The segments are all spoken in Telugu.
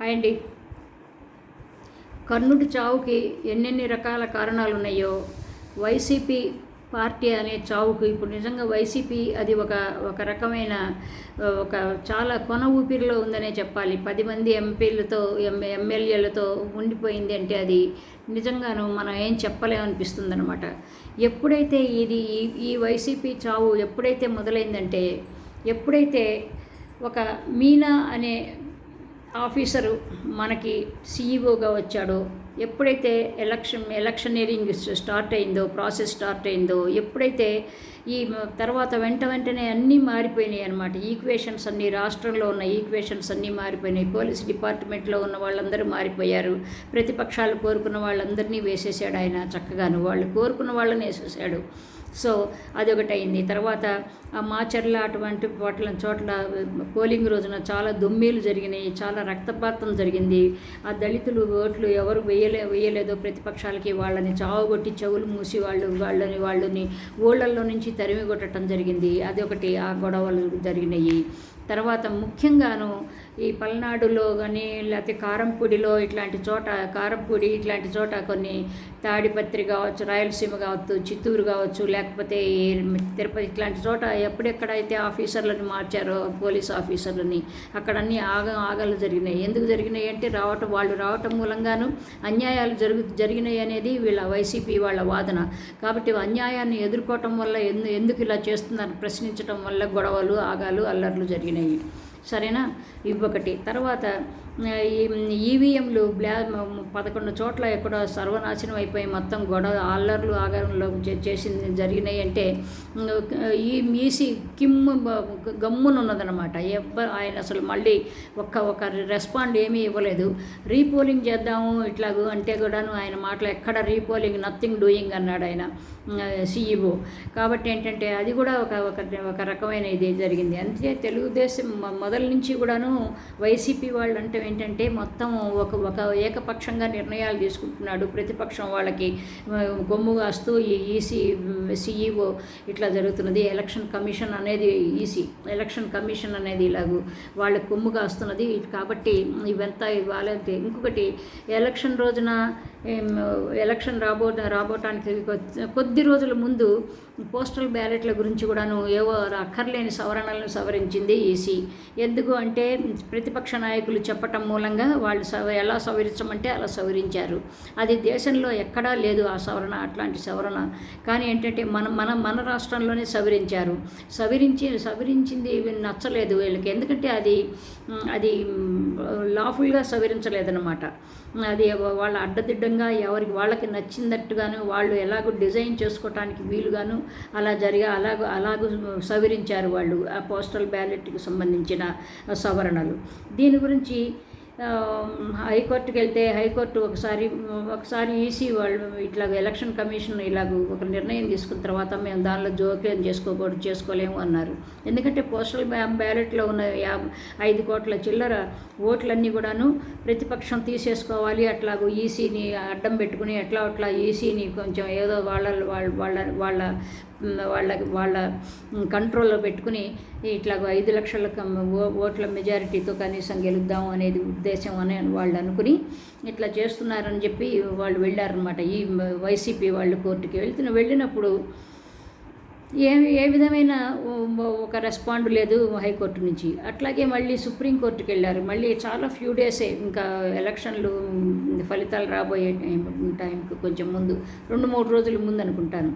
హాయ్ అండి కర్ణుడి చావుకి ఎన్నెన్ని రకాల కారణాలు ఉన్నాయో వైసీపీ పార్టీ అనే చావుకు ఇప్పుడు నిజంగా వైసీపీ అది ఒక ఒక రకమైన ఒక చాలా కొన ఊపిరిలో ఉందనే చెప్పాలి. పది మంది ఎంపీలతో ఎం ఎమ్మెల్యేలతో ఉండిపోయింది అంటే అది నిజంగాను మనం ఏం చెప్పలేమనిపిస్తుంది అనమాట ఎప్పుడైతే ఇది ఈ ఈ వైసీపీ చావు ఎప్పుడైతే మొదలైందంటే ఎప్పుడైతే ఒక మీనా అనే ఆఫీసరు మనకి సీఈఓగా వచ్చాడో ఎప్పుడైతే ఎలక్షన్ ఎలక్షనీరింగ్ స్టార్ట్ అయిందో ప్రాసెస్ స్టార్ట్ అయిందో ఎప్పుడైతే ఈ తర్వాత వెంట వెంటనే అన్నీ మారిపోయినాయి అనమాట ఈక్వేషన్స్ అన్నీ రాష్ట్రంలో ఉన్న ఈక్వేషన్స్ అన్నీ మారిపోయినాయి. పోలీస్ డిపార్ట్మెంట్లో ఉన్న వాళ్ళందరూ మారిపోయారు. ప్రతిపక్షాలు కోరుకున్న వాళ్ళందరినీ వేసేసాడు ఆయన చక్కగాను. వాళ్ళు కోరుకున్న వాళ్ళని వేసేసాడు సో అదొకటి అయింది తర్వాత ఆ మాచర్ల అటువంటి చోట్ల చోట్ల పోలింగ్ రోజున చాలా దొమ్మీలు జరిగినాయి చాలా రక్తపాతం జరిగింది. ఆ దళితులు ఓట్లు ఎవరు వేయలే వేయలేదో ప్రతిపక్షాలకి వాళ్ళని చావగొట్టి చెవులు మూసి వాళ్ళు వాళ్ళని వాళ్ళని ఊళ్ళల్లో నుంచి తరిమి కొట్టడం జరిగింది. అదొకటి ఆ గొడవలు జరిగినాయి. తర్వాత ముఖ్యంగాను ఈ పల్నాడులో కానీ లేకపోతే కారంపూడిలో ఇట్లాంటి చోట కారంపూడి ఇట్లాంటి చోట కొన్ని తాడిపత్రి కావచ్చు రాయలసీమ కావచ్చు చిత్తూరు కావచ్చు లేకపోతే తిరుపతి ఇట్లాంటి చోట ఎప్పుడెక్కడైతే ఆఫీసర్లను మార్చారో పోలీస్ ఆఫీసర్లని అక్కడన్నీ ఆగ ఆగలు జరిగినాయి. ఎందుకు జరిగినాయి అంటే రావటం వాళ్ళు రావటం మూలంగాను అన్యాయాలు జరుగు జరిగినాయి అనేది వీళ్ళ వైసీపీ వాళ్ళ వాదన. కాబట్టి అన్యాయాన్ని ఎదుర్కోవటం వల్ల ఎందు ఎందుకు ఇలా చేస్తున్నారు ప్రశ్నించడం వల్ల గొడవలు ఆగాలు అల్లర్లు జరిగినాయి. Right. సరేనా? ఇవొకటి తర్వాత ఈ ఈవీఎంలు బ్లా పదకొండు చోట్ల ఎక్కడో సర్వనాశనం అయిపోయి మొత్తం గొడవ అల్లర్లు ఆగారంలో చే- చేసింది జరిగినాయి అంటే ఈ ఈసీ కిమ్ గమ్మునున్నదనమాట ఎవ్వరు ఆయన అసలు మళ్ళీ ఒక్క ఒక రెస్పాండ్ ఏమీ ఇవ్వలేదు. రీపోలింగ్ చేద్దాము ఇట్లాగూ అంటే కూడాను ఆయన మాటలు ఎక్కడ రీపోలింగ్ నథింగ్ డూయింగ్ అన్నాడు ఆయన సీఈఓ కాబట్టి ఏంటంటే అది కూడా ఒక ఒక రకమైన ఇది జరిగింది. అంతే తెలుగుదేశం మొదల నుంచి కూడాను వైసీపీ వాళ్ళు అంటే ఏంటంటే మొత్తం ఒక ఒక ఏకపక్షంగా నిర్ణయాలు తీసుకుంటున్నాడు. ప్రతిపక్షం వాళ్ళకి గొమ్ము కాస్తూ ఈ ఈసీ సీఈఓ ఇట్లా జరుగుతున్నది. ఎలక్షన్ కమిషన్ అనేది ఈసీ ఎలక్షన్ కమిషన్ అనేది ఇలాగూ వాళ్ళ కొమ్ము కాస్తున్నది. కాబట్టి ఇవంతా వాళ్ళకి ఇంకొకటి ఎలక్షన్ రోజున ఎలక్షన్ రాబో రాబోటానికి కొద్ది- కొద్ది రోజుల ముందు పోస్టల్ బ్యాలెట్ల గురించి కూడాను ఏవో అక్కర్లేని సవరణలను సవరించింది ఈసీ. ఎందుకు అంటే ప్రతిపక్ష నాయకులు చెప్పటం మూలంగా వాళ్ళు సవ ఎలా సవరించమంటే అలా సవరించారు. అది దేశంలో ఎక్కడా లేదు ఆ సవరణ అట్లాంటి సవరణ. కానీ ఏంటంటే మన మన మన రాష్ట్రంలోనే సవరించారు. సవరించి సవరించింది నచ్చలేదు వీళ్ళకి. ఎందుకంటే అది అది లాఫుల్గా సవరించలేదన్నమాట. అది వాళ్ళ అడ్డదిడ్డ విధంగా ఎవరికి వాళ్ళకి నచ్చినట్టుగాను వాళ్ళు ఎలాగో డిజైన్ చేసుకోవటానికి వీలుగాను అలా జరిగా అలాగ అలాగూ సవరించారు వాళ్ళు ఆ పోస్టల్ బ్యాలెట్కి సంబంధించిన సవరణలు. దీని గురించి హైకోర్టుకి వెళ్తే హైకోర్టు ఒకసారి ఒకసారి ఈసీ వాళ్ళు ఇట్లా ఎలక్షన్ కమిషన్ ఇలాగ ఒక నిర్ణయం తీసుకున్న తర్వాత మేము దానిలో జోక్యం చేసుకోకూడదు చేసుకోలేము అన్నారు. ఎందుకంటే పోస్టల్ బ్యాలెట్లో ఉన్న యా ఐదు కోట్ల చిల్లర ఓట్లన్నీ కూడాను ప్రతిపక్షం తీసేసుకోవాలి అట్లాగూ ఈసీని అడ్డం పెట్టుకుని ఎట్లా అట్లా ఈసీని కొంచెం ఏదో వాళ్ళ వాళ్ళ వాళ్ళ వాళ్ళ వాళ్ళ కంట్రోల్లో పెట్టుకుని ఇట్లా ఐదు లక్షల ఓ- ఓట్ల మెజారిటీతో కనీసం గెలుద్దాం అనేది ఉద్దేశం అని వాళ్ళు అనుకుని ఇట్లా చేస్తున్నారని చెప్పి వాళ్ళు వెళ్ళారనమాట ఈ వైసీపీ వాళ్ళు కోర్టుకి వెళ్తున్న వెళ్ళినప్పుడు ఏ ఏ విధమైన ఒక రెస్పాండ్ లేదు హైకోర్టు నుంచి. అట్లాగే మళ్ళీ సుప్రీంకోర్టుకి వెళ్ళారు. మళ్ళీ చాలా ఫ్యూ డేసే ఇంకా ఎలక్షన్లు ఫలితాలు రాబోయే టైం టైంకి కొంచెం ముందు రెండు మూడు రోజుల ముందు అనుకుంటాను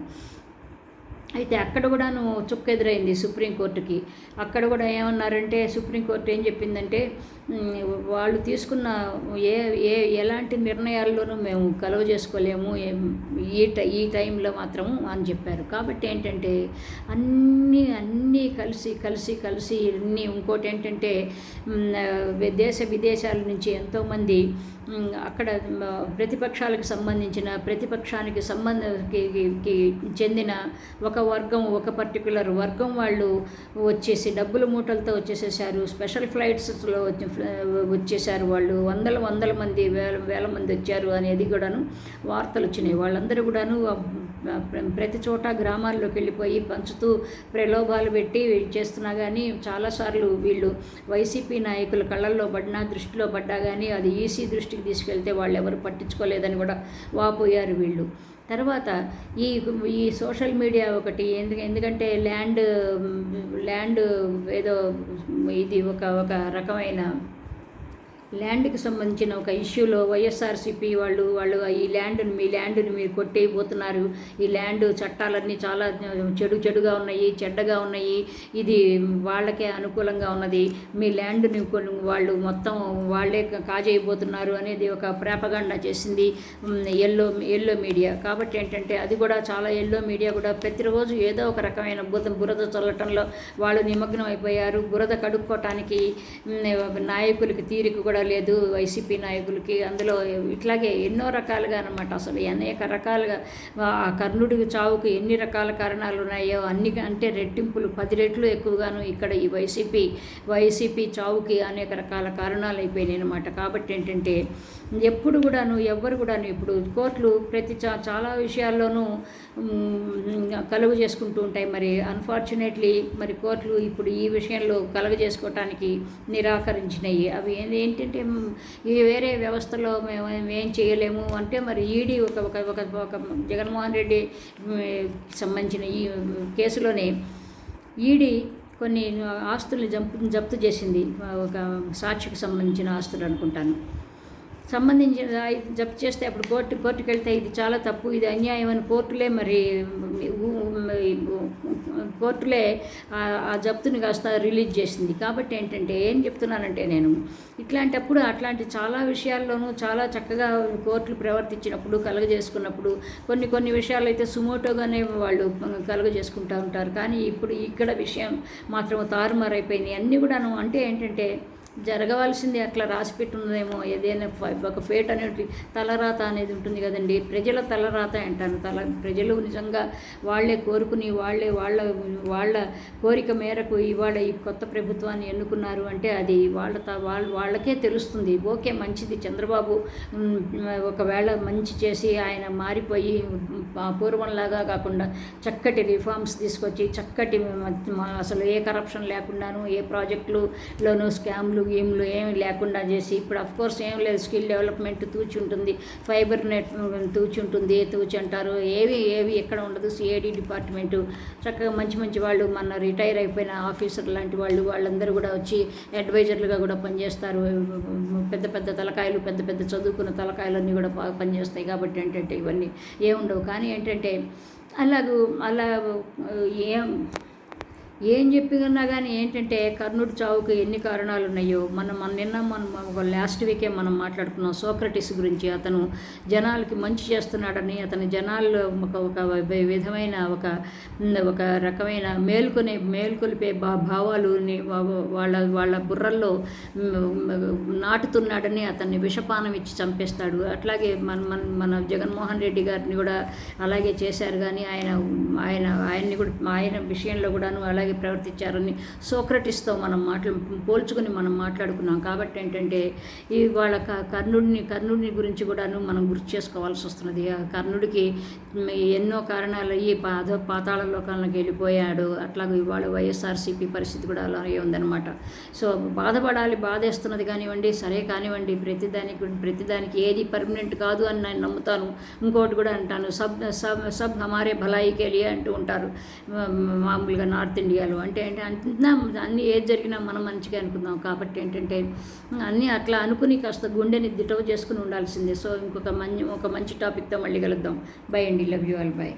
అయితే అక్కడ కూడాను చుక్క ఎదురైంది సుప్రీంకోర్టుకి. అక్కడ కూడా ఏమన్నారంటే సుప్రీంకోర్టు ఏం చెప్పిందంటే వాళ్ళు తీసుకున్న ఏ ఏ ఎలాంటి నిర్ణయాల్లోనూ మేము కలువ చేసుకోలేము. ఈ టై ఈ టైంలో మాత్రము అని చెప్పారు. కాబట్టి ఏంటంటే అన్నీ అన్నీ కలిసి కలిసి కలిసి అన్నీ ఇంకోటి ఏంటంటే దేశ విదేశాల నుంచి ఎంతోమంది అక్కడ ప్రతిపక్షాలకు సంబంధించిన ప్రతిపక్షానికి సంబంధకి చెందిన ఒక వర్గం ఒక పర్టికులర్ వర్గం వాళ్ళు వచ్చేసి డబ్బుల మూటలతో వచ్చేసేసారు. స్పెషల్ ఫ్లైట్స్లో వచ్చి వచ్చేసారు వాళ్ళు. వందల వందల మంది వేల వేల మంది వచ్చారు అనేది కూడాను వార్తలు వచ్చినాయి. వాళ్ళందరూ కూడాను ప్రతి చోట గ్రామాల్లోకి వెళ్ళిపోయి పంచుతూ ప్రలోభాలు పెట్టి చేస్తున్నా కానీ చాలాసార్లు వీళ్ళు వైసీపీ నాయకుల కళ్ళల్లో పడినా దృష్టిలో పడ్డా కానీ అది ఈసీ దృష్టికి తీసుకెళ్తే వాళ్ళు ఎవరు పట్టించుకోలేదని కూడా వాపోయారు వీళ్ళు. తర్వాత ఈ ఈ సోషల్ మీడియా ఒకటి ఎందుకు ఎందుకంటే ల్యాండ్ ల్యాండ్ ఏదో ఇది ఒక ఒక రకమైన ల్యాండ్కి సంబంధించిన ఒక ఇష్యూలో వైఎస్ఆర్సీపీ వాళ్ళు వాళ్ళు ఈ ల్యాండ్ని మీ ల్యాండ్ని మీరు కొట్టేయబోతున్నారు. ఈ ల్యాండ్ చట్టాలన్నీ చాలా చెడు చెడుగా ఉన్నాయి చెడ్డగా ఉన్నాయి. ఇది వాళ్ళకే అనుకూలంగా ఉన్నది. మీ ల్యాండ్ని కొన్ని వాళ్ళు మొత్తం వాళ్ళే కాజేయబోతున్నారు అనేది ఒక ప్రాపగాండా చేసింది ఎల్లో ఎల్లో మీడియా. కాబట్టి ఏంటంటే అది కూడా చాలా ఎల్లో మీడియా కూడా ప్రతిరోజు ఏదో ఒక రకమైన బురద బురద చల్లటంలో వాళ్ళు నిమగ్నం అయిపోయారు బురద కడుక్కోవటానికి నాయకులకి తీరిక కూడా లేదు వైసీపీ నాయకులకి అందులో ఇట్లాగే ఎన్నో రకాలుగా అనమాట అసలు అనేక రకాలుగా ఆ కర్ణుడికి చావుకు ఎన్ని రకాల కారణాలు ఉన్నాయో అన్ని అంటే రెట్టింపులు పది రెట్లు ఎక్కువగాను ఇక్కడ ఈ వైసీపీ వైసీపీ చావుకి అనేక రకాల కారణాలు అయిపోయినాయి అనమాట కాబట్టి ఏంటంటే ఎప్పుడు కూడాను ఎవ్వరు కూడాను ఇప్పుడు కోర్టులు ప్రతి చా చాలా విషయాల్లోనూ కలుగు చేసుకుంటూ ఉంటాయి. మరి అన్ఫార్చునేట్లీ మరి కోర్టులు ఇప్పుడు ఈ విషయంలో కలుగు చేసుకోవటానికి నిరాకరించినాయి. అవి ఏంటంటే ఈ వేరే వ్యవస్థలో మేము ఏం చేయలేము. అంటే మరి ఈడీ ఒక ఒక ఒక ఒక జగన్మోహన్ రెడ్డి సంబంధించిన ఈ కేసులోనే ఈడీ కొన్ని ఆస్తుల్ని జంపు జప్తు చేసింది. ఒక సాక్షికి సంబంధించిన ఆస్తులు అనుకుంటాను. సంబంధించిన జప్తు చేస్తే అప్పుడు కోర్టు కోర్టుకు వెళ్తే ఇది చాలా తప్పు ఇది అన్యాయం అని కోర్టులే మరి కోర్టులే ఆ జప్తుని కాస్త రిలీజ్ చేసింది. కాబట్టి ఏంటంటే ఏం చెప్తున్నానంటే నేను ఇట్లాంటప్పుడు అట్లాంటి చాలా విషయాల్లోనూ చాలా చక్కగా కోర్టులు ప్రవర్తించినప్పుడు కలగజేసుకున్నప్పుడు కొన్ని కొన్ని విషయాలు అయితే సుమోటోగానే వాళ్ళు కలగజేసుకుంటూ ఉంటారు. కానీ ఇప్పుడు ఇక్కడ విషయం మాత్రం తారుమారైపోయింది. అన్నీ కూడాను అంటే ఏంటంటే జరగవలసింది అట్లా రాసిపెట్టున్నదేమో ఏదైనా ఒక పేట అనేది తలరాత అనేది ఉంటుంది కదండి. ప్రజల తలరాత అంటాను తల ప్రజలు నిజంగా వాళ్ళే కోరుకుని వాళ్ళే వాళ్ళ వాళ్ళ కోరిక మేరకు ఇవాళ ఈ కొత్త ప్రభుత్వాన్ని ఎన్నుకున్నారు అంటే అది వాళ్ళ వాళ్ళ వాళ్ళకే తెలుస్తుంది. ఓకే మంచిది. చంద్రబాబు ఒకవేళ మంచి చేసి ఆయన మారిపోయి పూర్వంలాగా కాకుండా చక్కటి రిఫార్మ్స్ తీసుకొచ్చి చక్కటి అసలు ఏ కరప్షన్ లేకుండాను ఏ ప్రాజెక్టులోనూ స్కామ్లు గేమ్లు ఏమి లేకుండా చేసి ఇప్పుడు కోర్స్ ఏం లేదు స్కిల్ డెవలప్మెంట్ తూచి ఉంటుంది ఫైబర్ నెట్ తూచి ఉంటుంది తూచి అంటారు ఏవి ఏవి ఎక్కడ ఉండదు సిఐడి డిపార్ట్మెంటు. చక్కగా మంచి మంచి వాళ్ళు మన రిటైర్ అయిపోయిన ఆఫీసర్ లాంటి వాళ్ళు వాళ్ళందరూ కూడా వచ్చి అడ్వైజర్లుగా కూడా పనిచేస్తారు. పెద్ద పెద్ద తలకాయలు పెద్ద పెద్ద చదువుకున్న తలకాయలన్నీ కూడా బాగా పనిచేస్తాయి కాబట్టి ఏంటంటే ఇవన్నీ ఏముండవు. కానీ ఏంటంటే అలాగూ అలా ఏం ఏం చెప్పినా కానీ ఏంటంటే కర్ణుడి చావుకు ఎన్ని కారణాలు ఉన్నాయో మనం మన నిన్న మనం ఒక లాస్ట్ వీకే మనం మాట్లాడుకున్నాం. సోక్రటిస్ గురించి అతను జనాలకి మంచి చేస్తున్నాడని అతని జనాల్లో ఒక ఒక విధమైన ఒక ఒక రకమైన మేల్కొనే మేల్కొలిపే భా భావాలు వాళ్ళ వాళ్ళ బుర్రల్లో నాటుతున్నాడని అతన్ని విషపానం ఇచ్చి చంపేస్తాడు. అట్లాగే మన మన మన జగన్మోహన్ రెడ్డి గారిని కూడా అలాగే చేశారు కానీ ఆయన ఆయన ఆయన్ని కూడా ఆయన విషయంలో కూడాను అలాగే అలాగే ప్రవర్తించారని సోక్రటిస్తో మనం మాట్లా పోల్చుకుని మనం మాట్లాడుకున్నాం. కాబట్టి ఏంటంటే ఇవాళ కర్ణుడిని కర్ణుడిని గురించి కూడాను మనం గుర్తు చేసుకోవాల్సి వస్తున్నది. కర్ణుడికి ఎన్నో కారణాలు ఈ పాద పాతాళ లోకాలకు వెళ్ళిపోయాడు. అట్లాగే ఇవాళ వైఎస్ఆర్సీపీ పరిస్థితి కూడా అలాగే ఉందన్నమాట. సో బాధపడాలి బాధేస్తున్నది కానివ్వండి సరే కానివ్వండి ప్రతిదానికి ప్రతిదానికి ఏది పర్మనెంట్ కాదు అని నేను నమ్ముతాను. ఇంకోటి కూడా అంటాను సబ్ సబ్ సబ్ హమారే భలాయికి అంటూ ఉంటారు. మామూలుగా నార్త్ ఇండియా ఇండియాలో అంటే అంటే అంతా అన్ని ఏది జరిగినా మనం మంచిగా అనుకుందాం. కాబట్టి ఏంటంటే అన్నీ అట్లా అనుకుని కాస్త గుండెని దిటవ చేసుకుని ఉండాల్సిందే. సో ఇంకొక మంచి ఒక మంచి టాపిక్తో మళ్ళీ కలుద్దాం. బై అండి. Love you all by